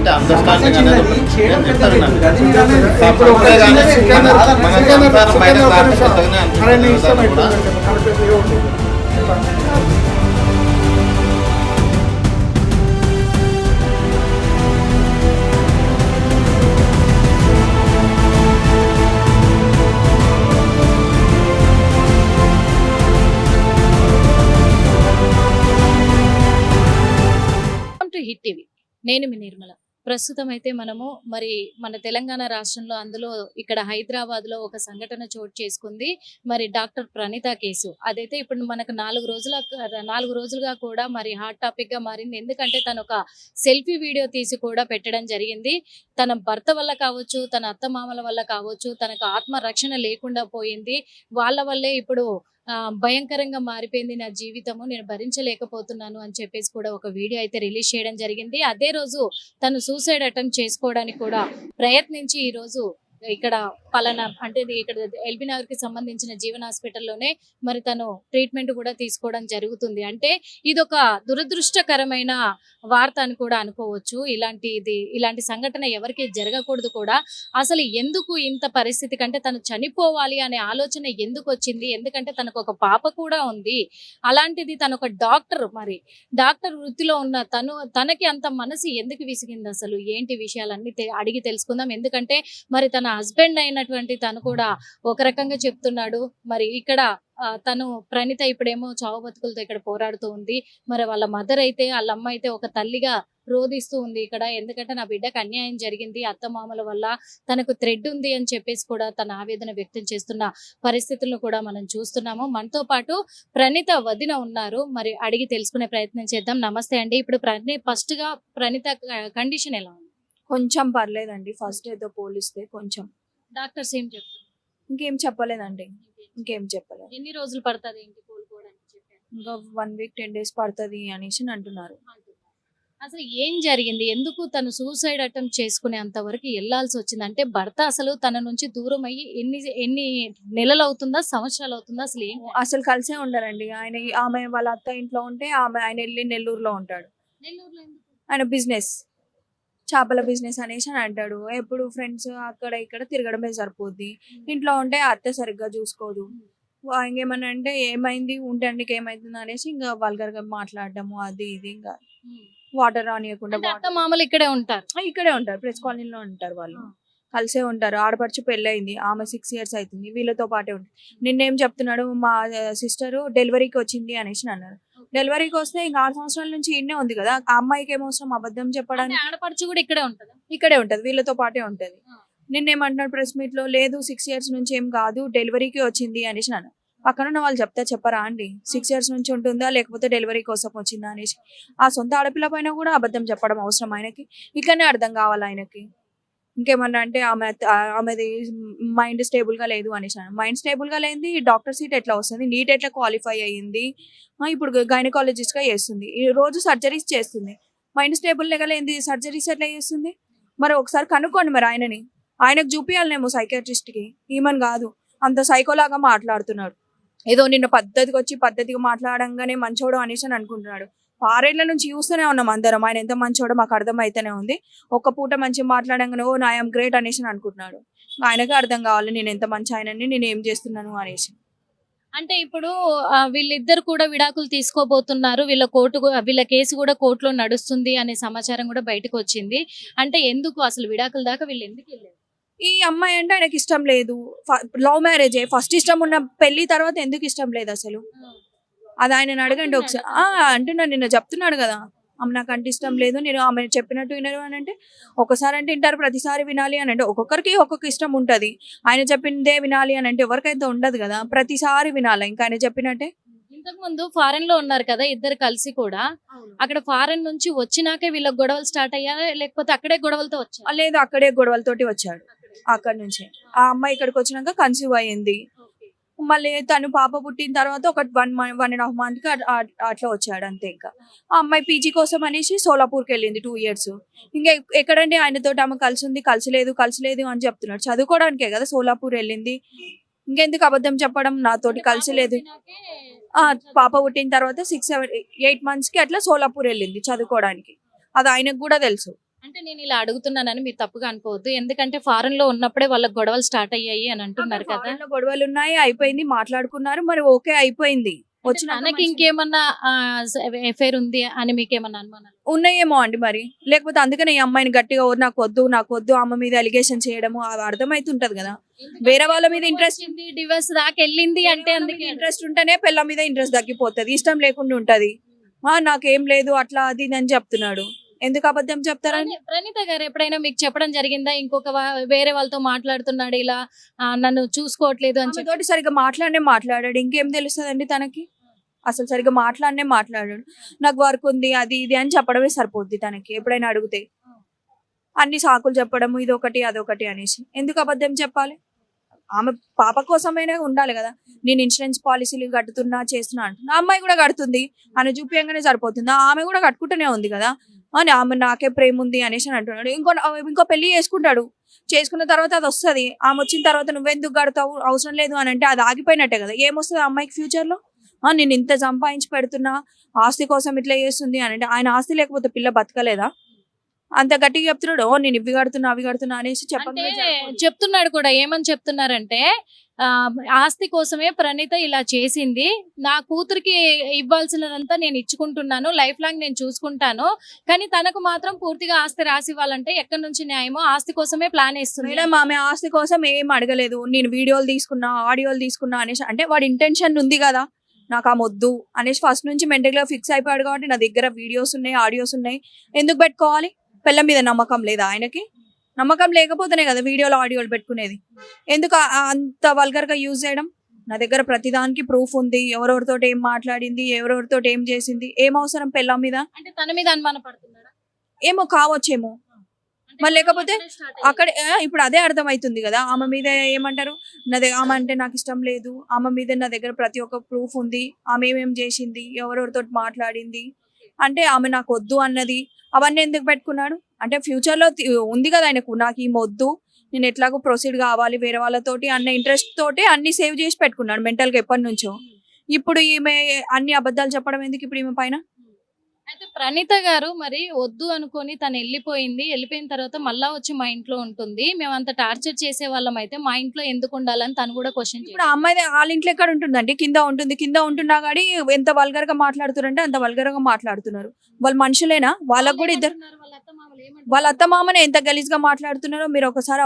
ఏంటంటే అండర్స్టాండింగ్ చిన్నది, అనేది చేయడం నేను పెద్దది. చెప్తాను అది నేను అనేది ఇప్పుడు ఇప్పుడు ఒకటే కానీ చిన్నది, మన- చిన్నది, మన చిన్నది, సంసారం బయట చిన్నది, దాటి చిన్నది, పెద్దగానే అనిపిస్తుంది అరే నీ ఇష్టం దాన్ని కూడా. అయిపోయింది, కరెక్ట్ ఏ ఉంటుంది. వెల్కమ్ టు హిట్ టీవీ నేను మీ నిర్మల ప్రస్తుతం అయితే మనము మరి మన తెలంగాణ రాష్ట్రంలో అందులో ఇక్కడ హైదరాబాద్లో ఒక సంఘటన చోటు చేసుకుంది. మరి డాక్టర్ ప్రణీత కేసు. అదైతే ఇప్పుడు మనకు నాలుగు రోజుల నాలుగు రోజులుగా కూడా మరి హాట్ టాపిక్గా మారింది. ఎందుకంటే తను ఒక సెల్ఫీ వీడియో తీసి కూడా పెట్టడం జరిగింది. తన భర్త వల్ల కావచ్చు తన అత్త మామల వల్ల కావచ్చు తనకు ఆత్మరక్షణ లేకుండా పోయింది. వాళ్ళ వల్లే ఇప్పుడు భయంకరంగా మారిపోయింది నా జీవితము నేను భరించలేకపోతున్నాను అని చెప్పేసి కూడా ఒక వీడియో అయితే రిలీజ్ చేయడం జరిగింది. అదే రోజు తను సూసైడ్ అటెంప్ట్ చేసుకోవడానికి కూడా ప్రయత్నించి ఈ రోజు ఇక్కడ పలానా అంటే ఇది ఇక్కడ ఎల్బీ నగర్కి సంబంధించిన జీవన్ హాస్పిటల్లోనే మరి తను ట్రీట్మెంట్ కూడా తీసుకోవడం జరుగుతుంది. అంటే ఇది ఒక దురదృష్టకరమైన వార్త అని కూడా అనుకోవచ్చు. ఇలాంటి ఇది ఇలాంటి సంఘటన ఎవరికి జరగకూడదు కూడా. అసలు ఎందుకు ఇంత పరిస్థితి? కంటే తను చనిపోవాలి అనే ఆలోచన ఎందుకు వచ్చింది? ఎందుకంటే తనకు ఒక పాప కూడా ఉంది. అలాంటిది తను ఒక డాక్టర్ మరి డాక్టర్ వృత్తిలో ఉన్న తను తనకి అంత మనసు ఎందుకు విసిగింది అసలు? ఏంటి విషయాలన్నీ అడిగి తెలుసుకుందాం. ఎందుకంటే మరి తన హస్బెండ్ అయినటువంటి తను కూడా ఒక రకంగా చెప్తున్నాడు. మరి ఇక్కడ తను ప్రణిత ఇప్పుడేమో చావు బతుకులతో ఇక్కడ పోరాడుతూ ఉంది. మరి వాళ్ళ మదర్ అయితే వాళ్ళ అమ్మ అయితే ఒక తల్లిగా రోధిస్తూ ఉంది ఇక్కడ. ఎందుకంటే నా బిడ్డకు అన్యాయం జరిగింది అత్తమామల వల్ల. తనకు థ్రెడ్ ఉంది అని చెప్పేసి కూడా తన ఆవేదన వ్యక్తం చేస్తున్న పరిస్థితులను కూడా మనం చూస్తున్నాము. మనతో పాటు ప్రణీత వదిన ఉన్నారు. మరి అడిగి తెలుసుకునే ప్రయత్నం చేద్దాం. నమస్తే అండి. ఇప్పుడు ప్రణి ఫస్ట్గా ప్రణిత కండిషన్ ఎలా ఉంది? కొంచెం పర్లేదండి. ఫస్ట్ ఏదో పోలిస్తే కొంచెం. డాక్టర్స్ ఏం చెప్తారు ఇంకేం చెప్పలేదండి. ఇంకేం చెప్పలేదు. ఎన్ని రోజులు పడుతుంది ఏంటి కోలుకోవడానికి చెప్పారు ఇంకా వన్ వీక్ టెన్ డేస్ పడుతుంది అనేసి అంటున్నారు. అసలు ఏం జరిగింది? ఎందుకు తను సూసైడ్ అటెంప్ట్ చేసుకునే అంత వరకు వెళ్ళాల్సి వచ్చింది? అంటే భర్త అసలు తన నుంచి దూరం అయ్యి ఎన్ని ఎన్ని నెలలు అవుతుందా సంవత్సరాలు అవుతుందా? అసలు ఏం అసలు కలిసే ఉండరండి. ఆయన ఆమె వాళ్ళ అత్త ఇంట్లో ఉంటే ఆమె ఆయన వెళ్ళి నెల్లూరులో ఉంటాడు. నెల్లూరులో? ఆయన బిజినెస్. చేపల బిజినెస్ అనేసి అని అంటాడు. ఎప్పుడు ఫ్రెండ్స్ అక్కడ ఇక్కడ తిరగడమే సరిపోద్ది. ఇంట్లో ఉంటే అత్త సరిగ్గా చూసుకోదు. ఇంకేమన్నా అంటే ఏమైంది? ఉండడానికి ఏమైతుంది అనేసి ఇంకా వల్గర్గా మాట్లాడడము అది ఇది ఇంకా వాటర్ రానియకుండా మామలు ఇక్కడే ఉంటారు. ఇక్కడే ఉంటారు. ప్రెస్ కాలనీలో ఉంటారు వాళ్ళు. కలిసే ఉంటారు. ఆడపడుచు పెళ్ళయింది. ఆమె సిక్స్ ఇయర్స్ అవుతుంది వీళ్ళతో పాటే ఉంటుంది. నిన్నేం చెప్తున్నాడు? మా సిస్టర్ డెలివరీకి వచ్చింది అనేసి అన్నారు డెలివరీకి వస్తే ఇంకా ఆరు సంవత్సరాల నుంచి ఇన్నే ఉంది కదా. ఆ అమ్మాయికి ఏమవసరం? అబద్ధం చెప్పడానికి ఆడపడుచు కూడా ఇక్కడే ఉంటదా? ఇక్కడే ఉంటది. వీళ్ళతో పాటే ఉంటది. నిన్నేమంటున్నాడు ప్రెస్ మీట్లో? లేదు సిక్స్ ఇయర్స్ నుంచి ఏం కాదు. డెలివరీకి వచ్చింది అనేసి అన్నారు పక్కన ఉన్న వాళ్ళు చెప్తా చెప్పరా అండి? సిక్స్ ఇయర్స్ నుంచి ఉంటుందా? లేకపోతే డెలివరీ కోసం వచ్చిందా అనేసి. ఆ సొంత ఆడపిల్ల పైన కూడా అబద్ధం చెప్పడం అవసరం ఆయనకి. ఇట్లనే అర్థం కావాలి ఆయనకి. ఇంకేమన్నా అంటే ఆమె ఆమెది మైండ్ స్టేబుల్గా లేదు అనేసి మైండ్ స్టేబుల్గా లేనిది డాక్టర్ సీట్ ఎట్లా వస్తుంది? నీట్ ఎట్లా క్వాలిఫై అయ్యింది ఇప్పుడు గైనకాలజిస్ట్గా చేస్తుంది. ఈ రోజు సర్జరీస్ చేస్తుంది. మైండ్ స్టేబుల్ లేగలేంది సర్జరీస్ ఎట్లా చేస్తుంది? మరి ఒకసారి కనుక్కోండి మరి ఆయనని. ఆయనకు చూపించాలనేమో సైకాట్రిస్ట్కి. ఈమెన్ కాదు. అంత సైకోలాగా మాట్లాడుతున్నాడు. ఏదో నిన్న పద్ధతికి వచ్చి పద్ధతిగా మాట్లాడంగానే మంచోడు అనేసి అని అనుకుంటున్నాడు. ఆరేళ్ళ నుంచి చూస్తూనే ఉన్నాం అందరం. ఆయన ఎంత మంచోడో మాకు అర్థమైతేనే ఉంది. ఒక్క పూట మంచి మాట్లాడంగానే ఓ నాయం గ్రేట్ అనేసి అని అనుకుంటున్నాడు. ఆయనకే అర్థం కావాలి నేను ఎంత మంచి ఆయనని నేను ఏం చేస్తున్నాను అనేసి. అంటే ఇప్పుడు వీళ్ళిద్దరు కూడా విడాకులు తీసుకోబోతున్నారు. వీళ్ళ కోర్టు వీళ్ళ కేసు కూడా కోర్టులో నడుస్తుంది అనే సమాచారం కూడా బయటకు వచ్చింది. అంటే ఎందుకు అసలు విడాకుల దాకా వీళ్ళు ఎందుకు వెళ్ళారు? ఈ అమ్మాయి అంటే ఆయనకి ఇష్టం లేదు. Love marriage. ఫస్ట్ ఇష్టం ఉన్న పెళ్ళి తర్వాత ఎందుకు ఇష్టం లేదు అసలు? అది ఆయన అడగండి ఒకసారి ఆ, అంటున్నాడు నిన్న చెప్తున్నాడు కదా. ఆమె నాకు అంటే ఇష్టం లేదు నేను ఆమె చెప్పినట్టు వినరు అని అంటే ఒకసారి అంటే వింటారు ప్రతిసారి వినాలి అని అంటే ఒక్కొక్కరికి ఒక్కొక్క ఇష్టం ఉంటది. ఆయన చెప్పిందే వినాలి అని అంటే ఎవరికైతే ఉండదు కదా ప్రతిసారి వినాలి? ఇంకా ఆయన చెప్పినట్టే? ఇంతకు ముందు ఫారెన్లో ఉన్నారు కదా ఇద్దరు కలిసి కూడా. అక్కడ ఫారెన్ నుంచి వచ్చినాకే వీళ్ళకి గొడవలు స్టార్ట్ అయ్యారా లేకపోతే అక్కడే గొడవలతో వచ్చారు? ఆ, లేదు అక్కడే గొడవలతోటి వచ్చాడు అక్కడ నుంచి. ఆ అమ్మాయి ఇక్కడికి వచ్చినాక కన్సీవ్ అయ్యింది. మళ్ళీ తను పాప పుట్టిన తర్వాత ఒక వన్ వన్ అండ్ హాఫ్ మంత్కి అట్- అట్- అట్లా వచ్చాడు అంతే ఇంకా. ఆ అమ్మాయి పీజీ కోసం అనేసి సోలాపూర్కి వెళ్ళింది టూ ఇయర్స్ ఇంకా ఎక్- ఎక్కడండి ఆయనతో ఆమె కలిసి ఉంది కలిసి లేదు కలిసి లేదు అని చెప్తున్నాడు. చదువుకోవడానికే కదా సోలాపూర్ వెళ్ళింది. ఇంకెందుకు అబద్ధం చెప్పడం? నాతోటి కలిసి లేదు ఆ పాప పుట్టిన తర్వాత సిక్స్ సెవెన్ ఎయిట్ మంత్స్కి అట్లా సోలాపూర్ వెళ్ళింది చదువుకోవడానికి. అది ఆయనకు కూడా తెలుసు. అంటే నేను ఇలా అడుగుతున్నానని మీరు తప్పుగా అనుకోవద్దు. ఎందుకంటే ఫారెన్లో ఉన్నప్పుడే వాళ్ళకి గొడవలు స్టార్ట్ అయ్యాయి అని అంటున్నారు కదా. Foreign లో గొడవలు ఉన్నాయి అయిపోయింది మాట్లాడుకున్నారు మరి ఓకే అయిపోయింది. వచ్చిన తనకి ఇంకేమన్నా ఎఫైర్ ఉంది అని మీకేమన్నా అనుమానాలు? ఉన్నాయేమో అండి మరి. లేకపోతే అందుకనే ఈ అమ్మాయిని గట్టిగా "ఓ, నాకు వద్దు నాకు వద్దు అమ్మ మీద అలిగేషన్ చేయడము అది అర్థమైతుంటది కదా. వేరే వాళ్ళ మీద interest- డివర్స్ దాకా వెళ్ళింది అంటే అందుకే ఇంట్రెస్ట్ ఉంటేనే పిల్ల మీద ఇంట్రెస్ట్ తగ్గిపోతది ఇష్టం లేకుండా ఉంటది. ఆ నాకేం లేదు అట్లా అది ఇది అని చెప్తున్నాడు. ఎందుకు అబద్ధం చెప్తారని? ప్రణీ- ప్రణీత గారు ఎప్పుడైనా మీకు చెప్పడం జరిగిందా? ఇంకొక వేరే వాళ్ళతో మాట్లాడుతున్నాడు ఇలా నన్ను చూసుకోవట్లేదు అని చెప్పి. తోటి సరిగ్గా మాట్లాడనే మాట్లాడాడు. ఇంకేం తెలుస్తుందండి తనకి? అసలు సరిగ్గా మాట్లాడనే మాట్లాడాడు. నాకు వర్క్ ఉంది అది ఇది అని చెప్పడమే సరిపోద్ది తనకి ఎప్పుడైనా అడిగితే. అన్ని సాకులు చెప్పడము ఇదొకటి అదొకటి అనేసి. ఎందుకు అబద్ధం చెప్పాలి? ఆమె పాప కోసమైనా ఉండాలి కదా. నేను ఇన్సూరెన్స్ పాలసీలు కట్టుతున్నా చేస్తున్నా అంటున్నా. అమ్మాయి కూడా కడుతుంది. ఆమె చూపించగానే సరిపోతుంది. ఆమె కూడా కట్టుకుంటూనే ఉంది కదా. అని ఆమె నాకే ప్రేమ ఉంది అనేసి అని అంటున్నాడు. ఇంకో ఇంకో పెళ్ళి చేసుకుంటాడు. చేసుకున్న తర్వాత అది వస్తుంది. ఆమె వచ్చిన తర్వాత నువ్వెందుకు గడతావు? అవసరం లేదు అని అంటే అది ఆగిపోయినట్టే కదా. ఏమొస్తుంది అమ్మాయికి ఫ్యూచర్లో? ఆ, నేను ఇంత సంపాదించి పెడుతున్నా ఆస్తి కోసం ఇట్లా చేస్తుంది అని అంటే ఆయన ఆస్తి లేకపోతే పిల్ల బతకలేదా? అంత గట్టిగా చెప్తున్నాడు "ఓ, నేను ఇవి కడుతున్నా అవి కడుతున్నా అనేసి అంటే చెప్పండి చెప్తున్నాడు కూడా ఏమని చెప్తున్నారంటే ఆస్తి కోసమే ప్రణీత ఇలా చేసింది నా కూతురికి ఇవ్వాల్సినదంతా నేను ఇచ్చుకుంటున్నాను లైఫ్ లాంగ్ నేను చూసుకుంటాను కానీ తనకు మాత్రం పూర్తిగా ఆస్తి రాసి ఇవ్వాలంటే ఎక్కడి నుంచి న్యాయమో ఆస్తి కోసమే ప్లాన్ వేస్తుంది. మేడం ఆమె ఆస్తి కోసం ఏం అడగలేదు నేను వీడియోలు తీసుకున్నా ఆడియోలు తీసుకున్నా అనేసి అంటే వాడి ఇంటెన్షన్ ఉంది కదా నాకు ఆ మొద్దు అనేసి ఫస్ట్ నుంచి మెంటల్గా ఫిక్స్ అయిపోయాడు కాబట్టి నా దగ్గర వీడియోస్ ఉన్నాయి ఆడియోస్ ఉన్నాయి ఎందుకు పెట్టుకోవాలి? పిల్ల మీద నమ్మకం లేదా ఆయనకి? నమ్మకం లేకపోతేనే కదా వీడియోలు ఆడియోలు పెట్టుకునేది. ఎందుకు అంత వల్గర్గా యూజ్ చేయడం? నా దగ్గర ప్రతిదానికి ప్రూఫ్ ఉంది. ఎవరెవరితో ఏం మాట్లాడింది? ఎవరెవరితో ఏం చేసింది? ఏం అవసరం పిల్ల మీద? అంటే తన మీద అనుమాన ఏమో కావచ్చేమో. మరి లేకపోతే అక్కడ ఇప్పుడు అదే అర్థమవుతుంది కదా. ఆమె మీద ఏమంటారు? నా దగ్గర ఆమె అంటే నాకు ఇష్టం లేదు. ఆమె మీద నా దగ్గర ప్రతి ఒక్క ప్రూఫ్ ఉంది. ఆమె ఏమేం చేసింది? ఎవరెవరితో మాట్లాడింది? అంటే ఆమె నాకు వద్దు అన్నది. అవన్నీ ఎందుకు పెట్టుకున్నాడు? అంటే ఫ్యూచర్లో ఉంది కదా ఆయనకు నాకు ఈ మొద్దు నేను ఎట్లాగో ప్రొసీడ్ కావాలి వేరే వాళ్ళతోటి అన్న ఇంట్రెస్ట్ తోటి అన్ని సేవ్ చేసి పెట్టుకున్నాడు మెంటల్గా ఎప్పటి నుంచో. ఇప్పుడు ఈమె అన్ని అబద్ధాలు చెప్పడం ఎందుకు ఇప్పుడు ఈమె పైన? అయితే ప్రణీత గారు మరి వద్దు అనుకొని తను వెళ్ళిపోయింది. వెళ్ళిపోయిన తర్వాత మళ్ళా వచ్చి మా ఇంట్లో ఉంటుంది. మేము అంత టార్చర్ చేసే వాళ్ళం అయితే మా ఇంట్లో ఎందుకు ఉండాలని తను కూడా క్వశ్చన్ ఇప్పుడు ఆ అమ్మాయి వాళ్ళ ఇంట్లో ఎక్కడ ఉంటుందండి? కింద ఉంటుంది. కింద ఉంటున్నా కానీ ఎంత వల్గర్గా మాట్లాడుతున్నారంటే అంత వల్గర్గా మాట్లాడుతున్నారు. వాళ్ళు మనుషులేనా? వాళ్ళకు కూడా ఇద్దరు వాళ్ళ అత్త మామనే ఎంత గలీజ్గా మాట్లాడుతున్నారో మీరు ఒకసారి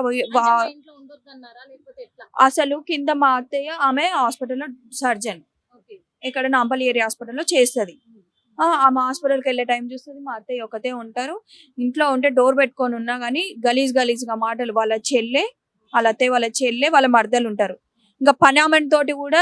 అసలు కింద మా అత్తయ్య ఆమె హాస్పిటల్లో సర్జన్. ఇక్కడ నాంపల్లి ఏరియా హాస్పిటల్లో చేస్తుంది. ఆమె హాస్పిటల్కి వెళ్ళే టైం చూస్తుంది మా అత్తయ్య ఒకతే ఉంటారు. ఇంట్లో ఉంటే డోర్ పెట్టుకొని ఉన్నా కానీ గలీజ్ గలీజ్గా మాటలు వాళ్ళ చెల్లె వాళ్ళ అత్తయ్య వాళ్ళ చెల్లె వాళ్ళ మర్దలు ఉంటారు. ఇంకా పని తోటి కూడా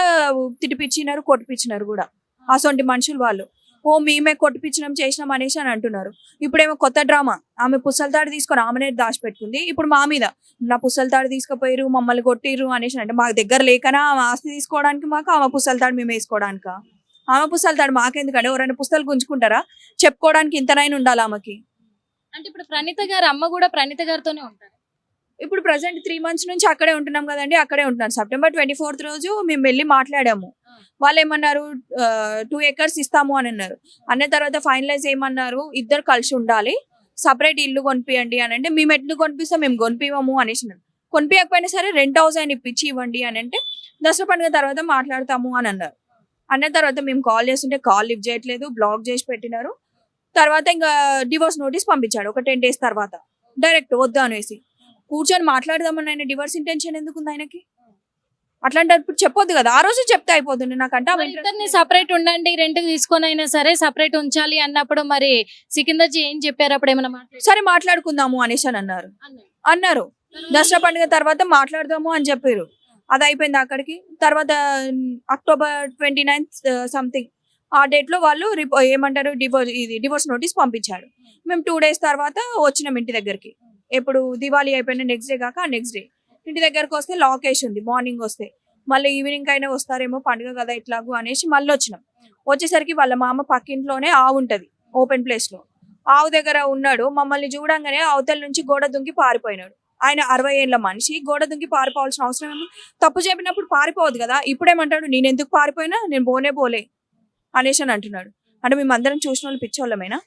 తిటిపించినారు కొట్టిపిచ్చినారు కూడా. అసొంటి మనుషులు వాళ్ళు. ఓ మేమే కొట్టిపించినాం చేసినాం అనేసి అని అంటున్నారు. ఇప్పుడేమో కొత్త డ్రామా. ఆమె పుస్తలతాడు తీసుకొని ఆమెనే దాచిపెట్టుకుంది. ఇప్పుడు మా మీద. నా పుస్తలతాడు తీసుకుపోయారు మమ్మల్ని కొట్టిరు అనేసి అంటే మాకు దగ్గర లేకనా? ఆమె ఆస్తి తీసుకోవడానికి మాకు? ఆమె పుస్తలతాడు మేము వేసుకోవడానిక? ఆమె పుస్తలతాడు మాకెందుకంటే ఎవరైనా పుస్తకాలు గుంజుకుంటారా? చెప్పుకోవడానికి ఇంతనైనా ఉండాలి ఆమెకి? అంటే ఇప్పుడు ప్రణీత గారు అమ్మ కూడా ప్రణీత గారితోనే ఉంటారు. ఇప్పుడు ప్రజెంట్ త్రీ మంత్స్ నుంచి అక్కడే ఉంటున్నాం కదండి అక్కడే ఉంటున్నాను సెప్టెంబర్ ట్వంటీ ఫోర్త్ రోజు మేము వెళ్ళి మాట్లాడాము. వాళ్ళు ఏమన్నారు టూ ఎకర్స్ ఇస్తాము అని అన్నారు. అన్న తర్వాత ఫైనలైజ్ ఏమన్నారు ఇద్దరు కలిసి ఉండాలి. సపరేట్ ఇల్లు కొనిపియండి అని అంటే మేము ఎట్లు కొనిపిస్తాం? మేము కొనిపివ్వము అనేసి కొనిపించకపోయినా సరే రెంట్ హౌస్ అని ఇప్పించి ఇవ్వండి అని అంటే దసరా పండుగ తర్వాత మాట్లాడతాము అని అన్నారు. అన్న తర్వాత మేము కాల్ చేస్తుంటే కాల్ లిఫ్ట్ చేయట్లేదు బ్లాక్ చేసి పెట్టినారు. తర్వాత ఇంకా డివోర్స్ నోటీస్ పంపించాడు ఒక టెన్ డేస్ తర్వాత. డైరెక్ట్ వద్దు అనేసి. కూర్చొని మాట్లాడదామని ఆయన డివోర్స్ ఇంటెన్షన్ ఎందుకు ఉంది ఆయనకి? అట్లాంటప్పుడు చెప్పొద్దు కదా ఆ రోజు చెప్తే అయిపోతుంది. నాకంటే ఇద్దరిని సపరేట్ ఉండండి రెంట్ తీసుకొని అయినా సరే సపరేట్ ఉంచాలి అన్నప్పుడు మరి సికిందర్ జీ ఏం చెప్పారు? అప్పుడు ఏమైనా? సరే మాట్లాడుకుందాము అనేసి అని అన్నారు. అన్నారు. అన్నారు. దసరా పండుగ తర్వాత మాట్లాడదాము అని చెప్పారు. అది అయిపోయింది అక్కడికి. తర్వాత అక్టోబర్ ట్వంటీ నైన్త్ సంథింగ్ ఆ డేట్లో వాళ్ళు రిపో ఏమంటారు డివోర్స్ ఇది డివోర్స్ నోటీస్ పంపించాడు మేము టూ డేస్ తర్వాత వచ్చినాం ఇంటి దగ్గరికి. ఎప్పుడు దివాళీ అయిపోయిన నెక్స్ట్ డే కాక నెక్స్ట్ డే ఇంటి దగ్గరకు వస్తే లాక్ వేసి ఉంది మార్నింగ్ వస్తే. మళ్ళీ ఈవినింగ్ అయినా వస్తారేమో పండుగ కదా ఇట్లాగూ అనేసి మళ్ళీ వచ్చినాం. వచ్చేసరికి వాళ్ళ మామ పక్కింట్లోనే ఆవు ఉంటుంది ఓపెన్ ప్లేస్లో. ఆవు దగ్గర ఉన్నాడు మమ్మల్ని చూడంగానే అవతల నుంచి గోడ దుంకి పారిపోయినాడు. ఆయన అరవై ఏళ్ళ మనిషి గోడ దుంకి పారిపోవాల్సిన అవసరం ఏమో తప్పు చెప్పినప్పుడు పారిపోవద్దు కదా? ఇప్పుడేమంటాడు నేను ఎందుకు పారిపోయినా? నేను పోనే పోలే అనేసి అని అంటున్నాడు. అంటే మేము అందరం చూసిన వాళ్ళు పిచ్చోళ్ళమేనా?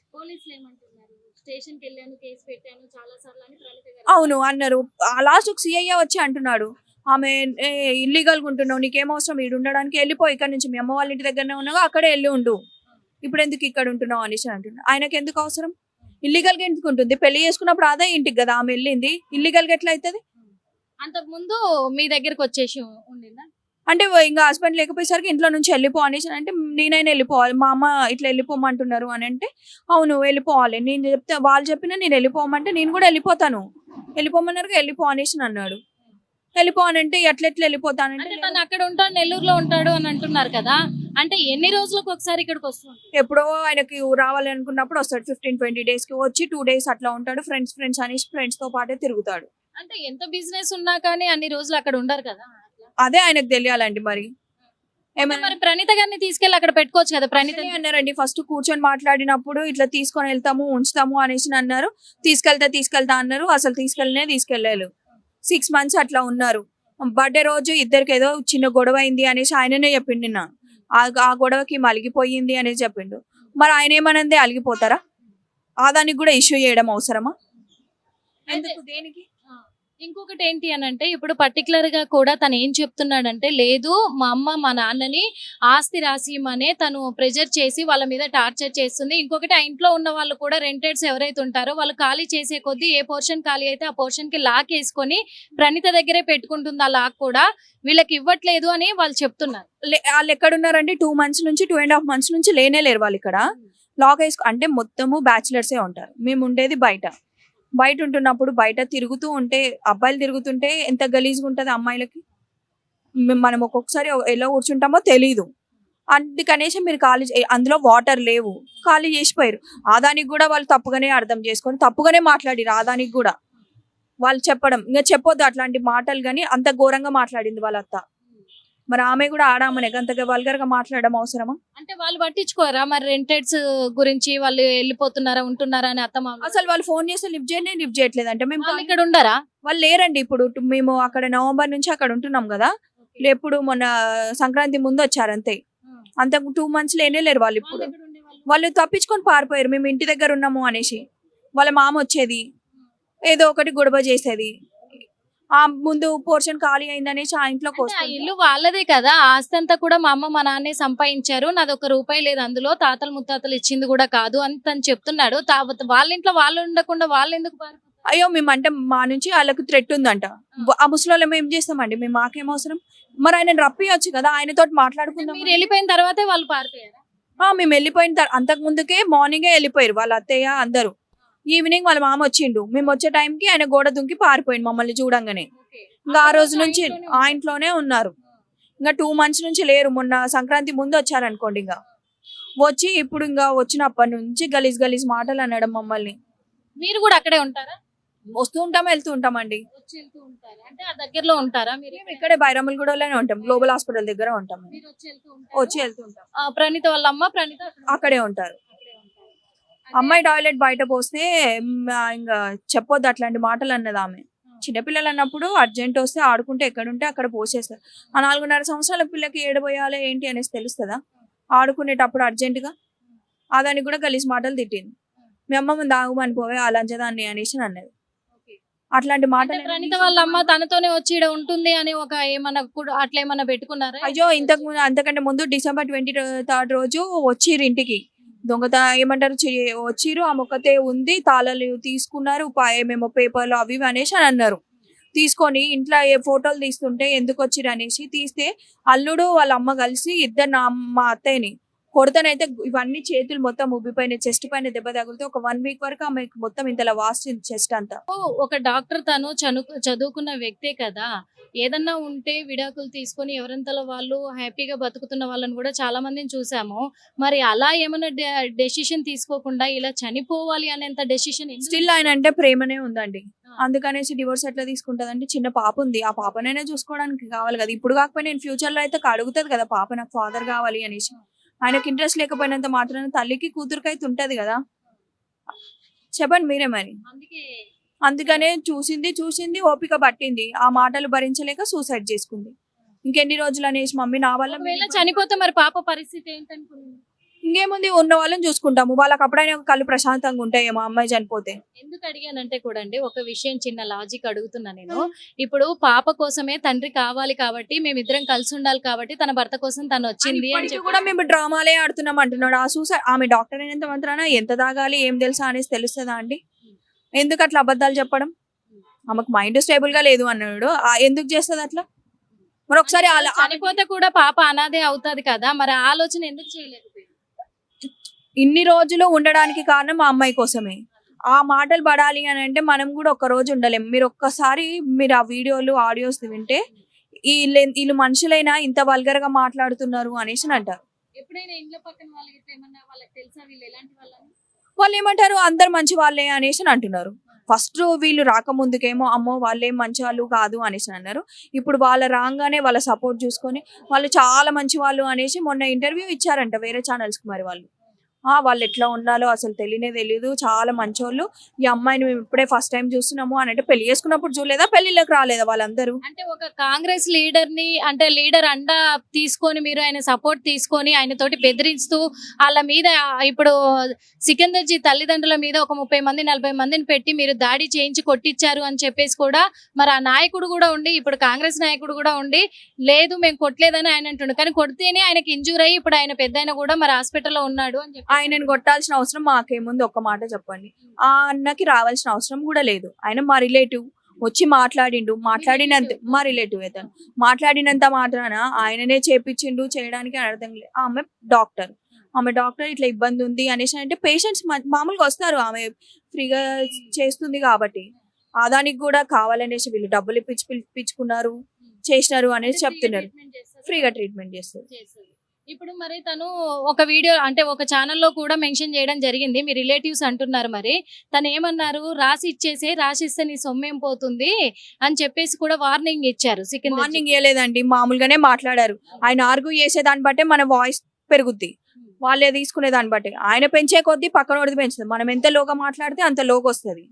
అవును అన్నారు. లాస్ట్ ఒక సిఐ వచ్చి అంటున్నాడు. ఆమె ఇల్లీగల్గా ఉంటున్నావు నీకేం అవసరం? ఈడు ఉండడానికి వెళ్ళిపో ఇక్కడ నుంచి. మీ అమ్మ వాళ్ళ ఇంటి దగ్గరనే ఉన్నావు అక్కడే వెళ్ళి ఉండు. ఇప్పుడు ఎందుకు ఇక్కడ ఉంటున్నావు? అనేసి అంటున్నాడు. ఆయనకి ఎందుకు అవసరం? ఇల్లీగల్గా ఎందుకు ఉంటుంది పెళ్ళి చేసుకున్నప్పుడు అదే ఇంటికి కదా ఆమె వెళ్ళింది. ఇల్లీగల్గా ఎట్లా అవుతుంది అంతకు ముందు మీ దగ్గరకు వచ్చేసి ఉండిందా? అంటే ఇంకా హస్బెండ్ లేకపోయేసరికి ఇంట్లో నుంచి వెళ్ళిపో అనేసి అంటే నేనైనా వెళ్ళిపోవాలి. మా అమ్మ ఇట్లా వెళ్ళిపోమంటున్నారు అని అంటే అవును వెళ్ళిపోవాలి. నేను చెప్తే వాళ్ళు చెప్పినా నేను వెళ్ళిపోమంటే నేను కూడా వెళ్ళిపోతాను. వెళ్ళిపోమన్నారు వెళ్ళిపో అనేసి అన్నాడు వెళ్ళిపో అని అంటే ఎట్లెట్లా వెళ్ళిపోతానంటే అంటే తను అక్కడ ఉంటాడు నెల్లూరులో ఉంటాడు అని అంటున్నారు కదా. అంటే ఎన్ని రోజులకు ఒకసారి ఇక్కడికి వస్తుంది ఎప్పుడో ఆయనకి రావాలి అనుకున్నప్పుడు వస్తాడు. ఫిఫ్టీన్ ట్వంటీ డేస్కి వచ్చి టూ డేస్ అట్లా ఉంటాడు. ఫ్రెండ్స్ ఫ్రెండ్స్ అనేసి ఫ్రెండ్స్తో పాటే తిరుగుతాడు. అంటే ఎంత బిజినెస్ ఉన్నా కానీ అన్ని రోజులు అక్కడ ఉండరు కదా. అదే ఆయనకు తెలియాలండి మరి. మరి ప్రణీత గారిని తీసుకెళ్ళి అక్కడ పెట్టుకోవచ్చు కదా? ప్రణీత అన్నారండి. ఫస్ట్ కూర్చొని మాట్లాడినప్పుడు ఇట్లా తీసుకొని వెళ్తాము ఉంచుతాము అనేసి అన్నారు. తీసుకెళ్తా తీసుకెళ్తా అన్నారు. అసలు తీసుకెళ్ళనే తీసుకెళ్ళారు సిక్స్ మంత్స్ అట్లా ఉన్నారు. బర్త్డే రోజు ఇద్దరికి ఏదో చిన్న గొడవ అయింది అనేసి ఆయననే చెప్పిండు నిన్న. ఆ గొడవకి మలిగిపోయింది అనేసి చెప్పిండు. మరి ఆయన ఏమనందే? అలిగిపోతారా? ఆ దానికి కూడా ఇష్యూ చేయడం అవసరమా? ఎందుకు దేనికి? ఇంకొకటి ఏంటి అని అంటే ఇప్పుడు పర్టికులర్గా కూడా తను ఏం చెప్తున్నాడంటే లేదు మా అమ్మ మా నాన్నని ఆస్తి రాసిమనే తను ప్రెజర్ చేసి వాళ్ళ మీద టార్చర్ చేస్తుంది. ఇంకొకటి ఆ ఇంట్లో ఉన్న వాళ్ళు కూడా రెంటెడ్స్ ఎవరైతే ఉంటారో వాళ్ళు ఖాళీ చేసే కొద్దీ ఏ పోర్షన్ ఖాళీ అయితే ఆ పోర్షన్కి లాక్ వేసుకొని ప్రణిత దగ్గరే పెట్టుకుంటుంది ఆ లాక్ కూడా. వీళ్ళకి ఇవ్వట్లేదు అని వాళ్ళు చెప్తున్నారు. వాళ్ళు ఎక్కడున్నారండి? టూ మంత్స్ నుంచి టూ అండ్ హాఫ్ మంత్స్ నుంచి లేనే లేరు వాళ్ళు ఇక్కడ. లాక్ వేసుకో అంటే మొత్తము బ్యాచిలర్సే ఉంటారు. మేము ఉండేది బయట. బయట ఉంటున్నప్పుడు బయట తిరుగుతూ ఉంటే అబ్బాయిలు తిరుగుతుంటే ఎంత గలీజ్గా ఉంటుంది అమ్మాయిలకి మనం ఒక్కొక్కసారి ఎలా కూర్చుంటామో తెలీదు. అందుకనేసి మీరు ఖాళీ అందులో వాటర్ లేవు ఖాళీ చేసిపోయారు. ఆదానికి కూడా వాళ్ళు తప్పుగానే అర్థం చేసుకొని తప్పుగానే మాట్లాడారు ఆదానికి కూడా. వాళ్ళు చెప్పడం ఇంకా చెప్పొద్దు అట్లాంటి మాటలు కానీ అంత ఘోరంగా మాట్లాడింది వాళ్ళ అత్త మరి ఆమె కూడా ఆడామనే అంతగా వల్గర్గా మాట్లాడడం అవసరమా? అంటే వాళ్ళు పట్టించుకోరా? మరి రెంటెడ్స్ గురించి వాళ్ళు వెళ్ళిపోతున్నారా ఉంటున్నారా అని అత్తమ్మ అసలు వాళ్ళు ఫోన్ చేస్తే లిఫ్ట్ చేయనే లిఫ్ట్ చేయట్లేదు అంటే మేము ఇక్కడ ఉండరా? వాళ్ళు లేరండి ఇప్పుడు. మేము అక్కడ నవంబర్ నుంచి అక్కడ ఉంటున్నాం కదా. ఎప్పుడు మొన్న సంక్రాంతి ముందు వచ్చారు అంతే. అంత టూ మంత్స్ లేనే లేరు వాళ్ళు ఇప్పుడు? వాళ్ళు తప్పించుకొని పారిపోయారు. మేము ఇంటి దగ్గర ఉన్నాము అనేసి. వాళ్ళ మామ వచ్చేది. ఏదో ఒకటి గొడవ చేసేది. ఆ ముందు పోర్షన్ ఖాళీ అయిందనేసి ఆ ఇంట్లోకి అంటే ఆ వస్తుంది ఇల్లు వాళ్ళదే కదా ఆస్తి అంతా కూడా మా అమ్మ మా నాన్నే సంపాదించారు. నాది ఒక రూపాయి లేదు అందులో తాతలు ముత్తాతలు ఇచ్చింది కూడా కాదు అని తను చెప్తున్నాడు. తా- వాళ్ళ ఇంట్లో వాళ్ళు ఉండకుండా వాళ్ళు ఎందుకు? అయ్యో మేము అంటే మా నుంచి వాళ్ళకి థ్రెట్ ఉందంట. ఆ. ముసలి ఏం చేస్తామండి? మేము మాకేం అవసరం? మరి ఆయన రప్పియొచ్చు కదా ఆయనతో మాట్లాడుకుందాం మీరు వెళ్ళిపోయిన తర్వాతే వాళ్ళు పారిపోయారా? ఆ, మేము వెళ్ళిపోయిన తర్వాత అంతకు ముందుకే మార్నింగే వెళ్ళిపోయారు. వాళ్ళ అత్తయ్య అందరూ. ఈవినింగ్ వాళ్ళ మామ వచ్చిండు. మేము వచ్చే టైంకి ఆయన గోడ దుంకి పారిపోయింది మమ్మల్ని చూడంగానే. ఇంకా ఆ రోజు నుంచి ఆ ఇంట్లోనే ఉన్నారు. ఇంకా టూ మంత్స్ నుంచి లేరు. మొన్న సంక్రాంతి ముందు వచ్చారనుకోండి ఇంకా. వచ్చి ఇప్పుడు ఇంకా వచ్చినప్పటి నుంచి గలీజ్ గలీజ్ మాటలు అనడం మమ్మల్ని. మీరు కూడా అక్కడే ఉంటారా? వస్తూ ఉంటాం వెళ్తూ ఉంటామండి. అంటే ఆ దగ్గరలో ఉంటారా మీరు మేము ఇక్కడే బైరమల్గూడలోనే ఉంటాం. గ్లోబల్ హాస్పిటల్ దగ్గర ఉంటాం వచ్చి వెళ్తూ ఉంటాం. ప్రణీత వాళ్ళ అమ్మ ప్రణీత అక్కడే ఉంటారు. అమ్మాయి టాయిలెట్ బయట పోస్తే ఇంకా చెప్పొద్దు అట్లాంటి మాటలు అన్నది ఆమె. చిన్నపిల్లలు అన్నప్పుడు అర్జెంట్ వస్తే ఆడుకుంటే ఎక్కడుంటే అక్కడ పోసేస్తారు. ఆ నాలుగున్నర సంవత్సరాల పిల్లకి ఏడబోయాలి ఏంటి అనేసి తెలుస్తుందా? ఆడుకునేటప్పుడు అర్జెంటుగా? ఆ దానికి కూడా గలీజ్ మాటలు తిట్టింది. మీ అమ్మ ముందు ఆగుమని పోవే ఆ లంచదాన్ని అనేసి అన్నది. అట్లాంటి అంటే మాటలు ప్రణీత వాళ్ళ అమ్మ తనతోనే వచ్చి ఈడ ఉంటుంది అని ఒక ఏమన్నా అట్లా ఏమన్నా పెట్టుకున్నారా? అయ్యో ఇంతకు ముందు అంతకంటే ముందు డిసెంబర్ ట్వంటీ థర్డ్ రోజు వచ్చిర్రు ఇంటికి. దొంగత ఏమంటారు? వచ్చిరు వచ్చిర్రు ఆ మొక్కతే ఉంది తాళాలు తీసుకున్నారు ఏమేమో పేపర్లు అవి ఇవి అనేసి అని అన్నారు. తీసుకొని ఇంట్లో ఏ ఫోటోలు తీస్తుంటే ఎందుకు వచ్చిర్రు అనేసి తీస్తే అల్లుడు వాళ్ళ అమ్మ కలిసి ఇద్దరు నా మా అత్తయ్యని కొడతనైతే ఇవన్నీ చేతులు మొత్తం ఉబ్బిపోయినాయి చెస్ట్ పైన దెబ్బ తగిలితే ఒక వన్ వీక్ వరకు ఆమె మొత్తం ఇంతలా వాస్తుంది చెస్ట్ అంతా. ఒక డాక్టర్ తను చను చదువుకున్న వ్యక్తే కదా. ఏదన్నా ఉంటే విడాకులు తీసుకొని ఎవరంతలో వాళ్ళు హ్యాపీగా బతుకుతున్న వాళ్ళని కూడా చాలా మందిని చూసాము. మరి అలా ఏమైనా డెసిషన్ తీసుకోకుండా ఇలా చనిపోవాలి అనేంత డెసిషన్ స్టిల్ ఆయన అంటే ప్రేమనే ఉందండి. అందుకనేసి డివోర్స్ ఎట్లా తీసుకుంటదంటే చిన్న పాప ఉంది. ఆ పాపనైనా చూసుకోవడానికి కావాలి కదా. ఇప్పుడు కాకపోయినా నేను ఫ్యూచర్లో అయితే అడుగుతుంది కదా పాప నాకు ఫాదర్ కావాలి అనేసి. ఆయనకి ఇంట్రెస్ట్ లేకపోయినంత మాత్రాన తల్లికి కూతురికి అయితే ఉంటది కదా. చెప్పండి మీరే మరి. అందుకే అందుకనే చూసింది చూసింది ఓపిక పట్టింది. ఆ మాటలు భరించలేక సూసైడ్ చేసుకుంది. ఇంకెన్ని రోజులు అనేసి మమ్మీ నా వల్ల చనిపోతే మరి పాప పరిస్థితి ఏంటనుకుంది ఇంకేముంది? ఉన్న వాళ్ళని చూసుకుంటాము. వాళ్ళకి అప్పుడైనా కళ్ళు ప్రశాంతంగా ఉంటాయి మా అమ్మాయి చనిపోతే. ఎందుకు అడిగానంటే కూడా అండి ఒక విషయం చిన్న లాజిక్ అడుగుతున్నా నేను. ఇప్పుడు పాప కోసమే తండ్రి కావాలి కాబట్టి మేమిద్దరం కలిసి ఉండాలి కాబట్టి తన భర్త కోసం తను వచ్చింది అని చెప్పి కూడా మేము డ్రామాలే ఆడుతున్నాం అంటున్నాడు. ఆ సూసైడ్ ఆమె డాక్టర్ అయినంత మాత్రాన ఎంత తాగాలి ఏం తెలుసా అనేసి తెలుస్తుందా అండి? ఎందుకు అట్లా అబద్ధాలు చెప్పడం? ఆమెకు మైండ్ స్టేబుల్గా లేదు అన్నాడు. ఎందుకు చేస్తుంది అట్లా? మరి ఒకసారి చనిపోతే కూడా పాప అనాథే అవుతాది కదా. మరి ఆలోచన ఎందుకు చేయలేకపోయింది ఇన్ని రోజులు ఉండడానికి కారణం మా అమ్మాయి కోసమే. ఆ మాటలు పడాలి అని అంటే మనం కూడా ఒక్క రోజు ఉండలేం. మీరు ఒక్కసారి మీరు ఆ వీడియోలు ఆడియోస్ వింటే వీళ్ళు వీళ్ళు మనుషులైనా ఇంత వల్గర్గా మాట్లాడుతున్నారు అనేసి అని అంటారు. ఎప్పుడైనా ఇంట్లో పక్కన వాళ్ళకి ఇట్లా ఏమన్నా వాళ్ళకి తెలుసా? వీళ్ళు ఎలాంటి వాళ్ళని? వాళ్ళు ఏమంటారు? అందరు మంచి వాళ్ళే అనేసి అని అంటున్నారు. ఫస్ట్ వీళ్ళు రాకముందుకేమో అమ్మో వాళ్ళేం మంచి వాళ్ళు కాదు అనేసి అని అన్నారు. ఇప్పుడు వాళ్ళ రాగానే వాళ్ళ సపోర్ట్ చూసుకొని వాళ్ళు చాలా మంచి వాళ్ళు అనేసి మొన్న ఇంటర్వ్యూ ఇచ్చారంట వేరే ఛానల్స్కి మరి వాళ్ళు. ఆ వాళ్ళు ఎట్లా ఉండాలో అసలు తెలియనే తెలియదు చాలా మంచోళ్ళు. ఈ అమ్మాయిని మేము ఇప్పుడే ఫస్ట్ టైం చూస్తున్నాము అని అంటే పెళ్ళి చేసుకున్నప్పుడు చూడలేదా? పెళ్ళిలోకి రాలేదా వాళ్ళందరూ? అంటే ఒక కాంగ్రెస్ లీడర్ని అంటే లీడర్ అండ తీసుకొని మీరు ఆయన సపోర్ట్ తీసుకొని ఆయన తోటి బెదిరిస్తూ వాళ్ళ మీద ఇప్పుడు సికిందర్ జీ తల్లిదండ్రుల మీద ఒక ముప్పై మంది నలభై మందిని పెట్టి మీరు దాడి చేయించి కొట్టించారు అని చెప్పేసి కూడా మరి ఆ నాయకుడు కూడా ఉండి ఇప్పుడు కాంగ్రెస్ నాయకుడు కూడా ఉండి లేదు మేము కొట్టలేదని ఆయన అంటుండు. కానీ కొడితేనే ఆయనకి ఇంజూర్ అయ్యి ఇప్పుడు ఆయన పెద్ద కూడా మరి హాస్పిటల్లో ఉన్నాడు అని చెప్పి ఆయనను కొట్టాల్సిన అవసరం మాకేముంది ఒక్క మాట చెప్పండి. ఆ అన్నకి రావాల్సిన అవసరం కూడా లేదు. ఆయన మా రిలేటివ్ వచ్చి మాట్లాడిండు. మాట్లాడినంత మా రిలేటివ్ అతను మాట్లాడినంత మాత్రాన ఆయననే చేపించిండు చేయడానికి అర్థం లేదు ఆమె డాక్టర్. ఆమె డాక్టర్ ఇట్లా ఇబ్బంది ఉంది అనేసి అంటే పేషెంట్స్ మామూలుగా వస్తారు. ఆమె ఫ్రీగా చేస్తుంది కాబట్టి. ఆ దానికి కూడా కావాలనేసి వీళ్ళు డబ్బులు ఇప్పించి పిలిపించుకున్నారు చేసినారు అనేసి చెప్తున్నారు. ఫ్రీగా ట్రీట్మెంట్ చేస్తారు. ఇప్పుడు మరి తను ఒక వీడియో అంటే ఒక ఛానల్లో కూడా మెన్షన్ చేయడం జరిగింది. మీ రిలేటివ్స్ అంటున్నారు మరి. తను ఏమన్నారు? రాసి ఇచ్చేసే రాసిస్తే నీ సొమ్మేం పోతుంది? అని చెప్పేసి కూడా వార్నింగ్ ఇచ్చారు. సికింద్రాబాద్ వార్నింగ్ ఇవ్వలేదండి మామూలుగానే మాట్లాడారు. ఆయన ఆర్గ్యూ చేసే దాన్ని బట్టే మన వాయిస్ పెరుగుద్ది. వాళ్ళే తీసుకునే దాన్ని బట్టి. ఆయన పెంచే కొద్దీ పక్కన వాడిది పెంచుతుంది. మనం ఎంత లోగా మాట్లాడితే అంత లోకి వస్తుంది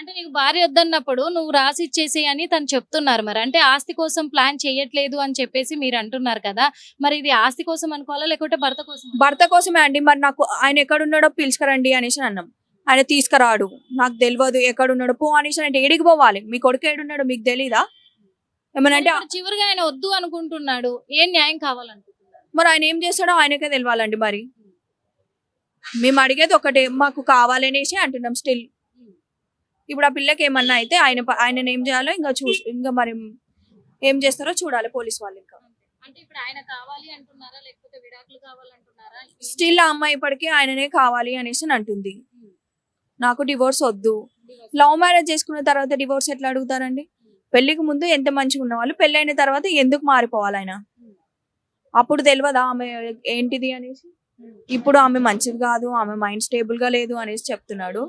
అంటే నీకు భార్య వద్దన్నప్పుడు నువ్వు రాసి ఇచ్చేసి అని తను చెప్తున్నారు మరి. అంటే ఆస్తి కోసం ప్లాన్ చేయట్లేదు అని చెప్పేసి మీరు అంటున్నారు కదా. మరి ఇది ఆస్తి కోసం అనుకోవాలా లేకుంటే భర్త కోసం భర్త కోసమే అండి. మరి నాకు ఆయన ఎక్కడున్నాడో పిలుచుకురండి అనేసి అన్నాం. ఆయన తీసుకురాడు. నాకు తెలియదు ఎక్కడున్నాడో. పో అనేసి అంటే ఏడికి పోవాలి? మీ కొడుకు ఏడున్నాడో మీకు తెలీదా? ఏమనంటే చివరిగా ఆయన వద్దు అనుకుంటున్నాడు. ఏం న్యాయం కావాలనుకుంటున్నారు? మరి ఆయన ఏం చేస్తాడో ఆయనకే తెలియాలండి మరి. మేము అడిగేది ఒకటే మాకు కావాలనేసి అంటున్నాం. స్టిల్ ఇప్పుడు ఆ పిల్లకి ఏమన్నా అయితే ఆయన ఆయనని ఏం చేయాలో ఇంకా చూ ఇంకా మరి ఏం చేస్తారో చూడాలి పోలీస్ వాళ్ళు ఇంకా. అంటే ఇప్పుడు ఆయన కావాలి అంటున్నారా? లేకపోతే విడాకులు కావాలంటున్నారా? స్టిల్ ఆ అమ్మాయి ఇప్పటికీ ఆయననే కావాలి అనేసి అని అంటుంది. నాకు డివోర్స్ వద్దు. లవ్ మ్యారేజ్ చేసుకున్న తర్వాత డివోర్స్ ఎట్లా అడుగుతారండి? పెళ్ళికి ముందు ఎంత మంచిగా ఉన్న వాళ్ళు పెళ్ళి అయిన తర్వాత ఎందుకు మారిపోవాలి ఆయన? అప్పుడు తెలియదా ఆమె ఏంటిది అనేసి? ఇప్పుడు ఆమె మంచిది కాదు ఆమె మైండ్ స్టేబుల్గా లేదు అనేసి చెప్తున్నాడు.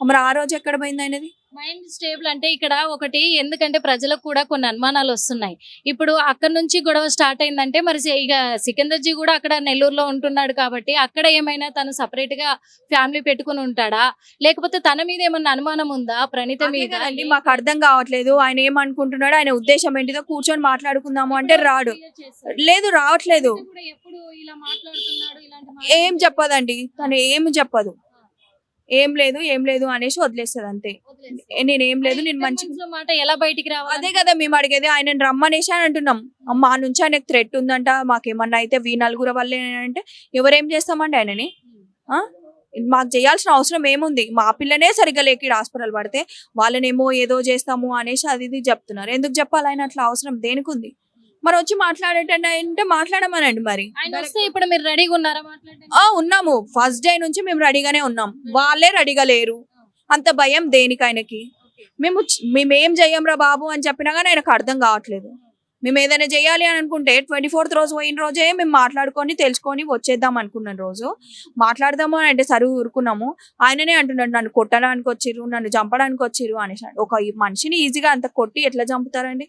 మరి ఆ రోజు ఎక్కడ పోయింది ఆయనది? మైండ్ స్టేబుల్ అంటే ఇక్కడ ఒకటి ఎందుకంటే ప్రజలకు కూడా కొన్ని అనుమానాలు వస్తున్నాయి. ఇప్పుడు అక్కడ నుంచి గొడవ స్టార్ట్ అయిందంటే మరి ఇక సికిందర్ జీ కూడా అక్కడ నెల్లూరులో ఉంటున్నాడు కాబట్టి అక్కడ ఏమైనా తను సపరేట్గా ఫ్యామిలీ పెట్టుకుని ఉంటాడా? లేకపోతే తన మీద ఏమన్నా అనుమానం ఉందా? ప్రణీత మీద కదండి మాకు అర్థం కావట్లేదు. ఆయన ఏమనుకుంటున్నాడు ఆయన ఉద్దేశం ఏంటిదో కూర్చొని మాట్లాడుకుందాము అంటే రాడు. లేదు రావట్లేదు. కూడా ఎప్పుడు ఇలా మాట్లాడుతున్నాడు ఇలాంటి ఏం చెప్పదండి. తను ఏం చెప్పదు. ఏం లేదు ఏం లేదు అనేసి వదిలేస్తుంది. అంతే నేను ఏం లేదు నేను మంచి మాట ఎలా బయటికి రావాలి? అదే కదా మేము అడిగేది ఆయన రమ్మనేసి అని అంటున్నాం. మా నుంచి ఆయనకు థ్రెట్ ఉందంట మాకేమన్నా అయితే వీ నలుగురు వల్లే అంటే ఎవరేం చేస్తామండి ఆయనని? మాకు చేయాల్సిన అవసరం ఏముంది? మా పిల్లనే సరిగ్గా లేక హాస్పిటల్ పడితే వాళ్ళనేమో ఏదో చేస్తాము అనేసి అది ఇది చెప్తున్నారు. ఎందుకు చెప్పాలి ఆయన అట్లా అవసరం? దేనికి ఉంది? మరి వచ్చి మాట్లాడేటంటే అంటే మాట్లాడమనండి మరి. ఆయన వస్తే ఇప్పుడు మీరు రెడీగా ఉన్నారా ఆ ఉన్నాము. ఫస్ట్ డే నుంచి మేము రెడీగానే ఉన్నాం. వాళ్ళే రెడీగా లేరు. అంత భయం దేనికి ఆయనకి? మేము మేమేం చెయ్యంరా బాబు అని చెప్పినా కానీ ఆయనకు అర్థం కావట్లేదు. మేము ఏదైనా చేయాలి అని అనుకుంటే ట్వంటీ ఫోర్త్ రోజు పోయిన రోజే మేము మాట్లాడుకొని తెలుసుకొని వచ్చేద్దాం అనుకున్న రోజు మాట్లాడదాము అని అంటే సరే ఊరుకున్నాము. ఆయననే అంటున్నాడు నన్ను కొట్టడానికి వచ్చిర్రు నన్ను చంపడానికి వచ్చిర్రు అనేసి. ఒక మనిషిని ఈజీగా అంత కొట్టి ఎట్లా చంపుతారండి?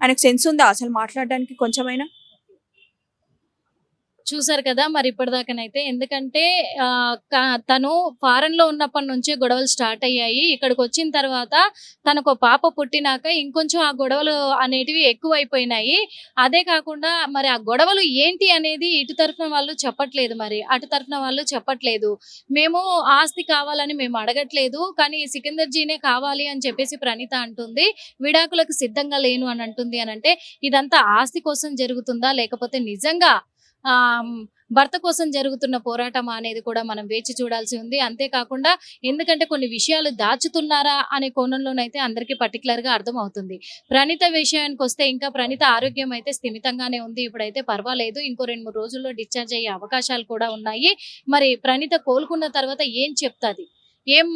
ఆయనకు సెన్స్ ఉందా అసలు మాట్లాడడానికి కొంచెమైనా? చూసారు కదా మరి ఇప్పటిదాకానైతే. ఎందుకంటే ఆ, తను ఫారెన్లో ఉన్నప్పటి నుంచే గొడవలు స్టార్ట్ అయ్యాయి. ఇక్కడికి వచ్చిన తర్వాత తనకు ఒక పాప పుట్టినాక ఇంకొంచెం ఆ గొడవలు అనేటివి ఎక్కువైపోయినాయి. అదే కాకుండా మరి ఆ గొడవలు ఏంటి అనేది ఇటు తరఫున వాళ్ళు చెప్పట్లేదు మరి. అటు తరఫున వాళ్ళు చెప్పట్లేదు. మేము ఆస్తి కావాలని మేము అడగట్లేదు. కానీ సికిందర్ జీనే కావాలి అని చెప్పేసి ప్రణీత అంటుంది. విడాకులకు సిద్ధంగా లేను అని అంటుంది అని అంటే ఇదంతా ఆస్తి కోసం జరుగుతుందా? లేకపోతే నిజంగా భర్త కోసం జరుగుతున్న పోరాటం అనేది కూడా మనం వేచి చూడాల్సి ఉంది. అంతేకాకుండా ఎందుకంటే కొన్ని విషయాలు దాచుతున్నారా అనే కోణంలోనైతే అందరికీ పర్టికులర్గా గా అర్థం ప్రణీత విషయానికి వస్తే ఇంకా ప్రణీత ఆరోగ్యం అయితే స్థిమితంగానే ఉంది. ఇప్పుడైతే పర్వాలేదు. ఇంకో రెండు మూడు రోజుల్లో డిశ్చార్జ్ అయ్యే అవకాశాలు కూడా ఉన్నాయి. మరి ప్రణీత కోలుకున్న తర్వాత ఏం చెప్తాది? ఏం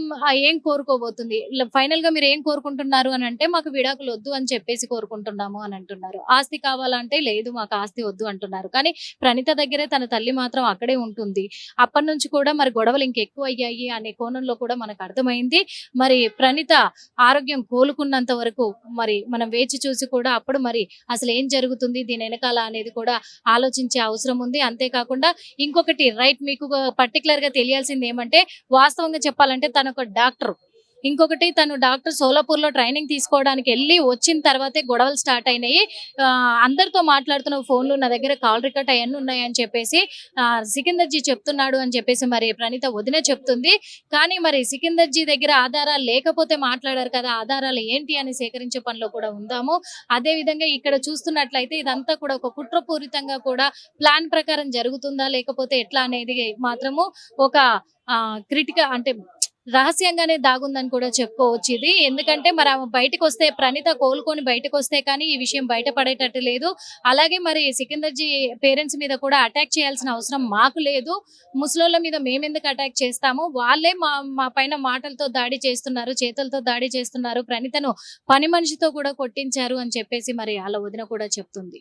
ఏం కోరుకోబోతుంది? ఫైనల్గా మీరు ఏం కోరుకుంటున్నారు అని అంటే మాకు విడాకులు వద్దు అని చెప్పేసి కోరుకుంటున్నాము అని అంటున్నారు. ఆస్తి కావాలంటే లేదు మాకు ఆస్తి వద్దు అంటున్నారు. కానీ ప్రణిత దగ్గరే తన తల్లి మాత్రం అక్కడే ఉంటుంది. అప్పటి నుంచి కూడా మరి గొడవలు ఇంకెక్కువ అయ్యాయి అనే కోణంలో కూడా మనకు అర్థమైంది. మరి ప్రణిత ఆరోగ్యం కోలుకున్నంత వరకు మరి మనం వేచి చూసి కూడా అప్పుడు మరి అసలు ఏం జరుగుతుంది దీని వెనకాల అనేది కూడా ఆలోచించే అవసరం ఉంది. అంతేకాకుండా ఇంకొకటి రైట్ మీకు పర్టికులర్గా తెలియాల్సింది ఏమంటే వాస్తవంగా చెప్పాలంటే తను ఒక డాక్టర్. ఇంకొకటి తను డాక్టర్ సోలాపూర్లో ట్రైనింగ్ తీసుకోవడానికి వెళ్ళి వచ్చిన తర్వాతే గొడవలు స్టార్ట్ అయినాయి. అందరితో మాట్లాడుతున్న ఫోన్లు నా దగ్గర కాల్ రికార్డ్ అవన్నీ ఉన్నాయని చెప్పేసి సికిందర్జీ సికిందర్ జీ చెప్తున్నాడు అని చెప్పేసి మరి ప్రణీత వదిన చెప్తుంది. కానీ మరి సికిందర్ జీ దగ్గర ఆధారాలు లేకపోతే మాట్లాడారు కదా ఆధారాలు ఏంటి అని సేకరించే పనిలో కూడా ఉందాము. అదే విధంగా ఇక్కడ చూస్తున్నట్లయితే ఇదంతా కూడా ఒక కుట్రపూరితంగా కూడా ప్లాన్ ప్రకారం జరుగుతుందా లేకపోతే ఎట్లా అనేది మాత్రము ఒక క్రిటికల్ అంటే రహస్యంగానే దాగుందని కూడా చెప్పుకోవచ్చు ఇది. ఎందుకంటే మరి ఆమె బయటకు వస్తే ప్రణిత కోలుకొని బయటకు వస్తే కానీ ఈ విషయం బయటపడేటట్టు లేదు. అలాగే మరి సికిందర్ జీ పేరెంట్స్ మీద కూడా అటాక్ చేయాల్సిన అవసరం మాకు లేదు. ముసలోళ్ళ మీద మేమెందుకు అటాక్ చేస్తాము? వాళ్ళే మా మా పైన మాటలతో దాడి చేస్తున్నారు చేతులతో దాడి చేస్తున్నారు. ప్రణితను పని మనిషితో కూడా కొట్టించారు అని చెప్పేసి మరి వాళ్ళ వదిన కూడా చెప్తుంది.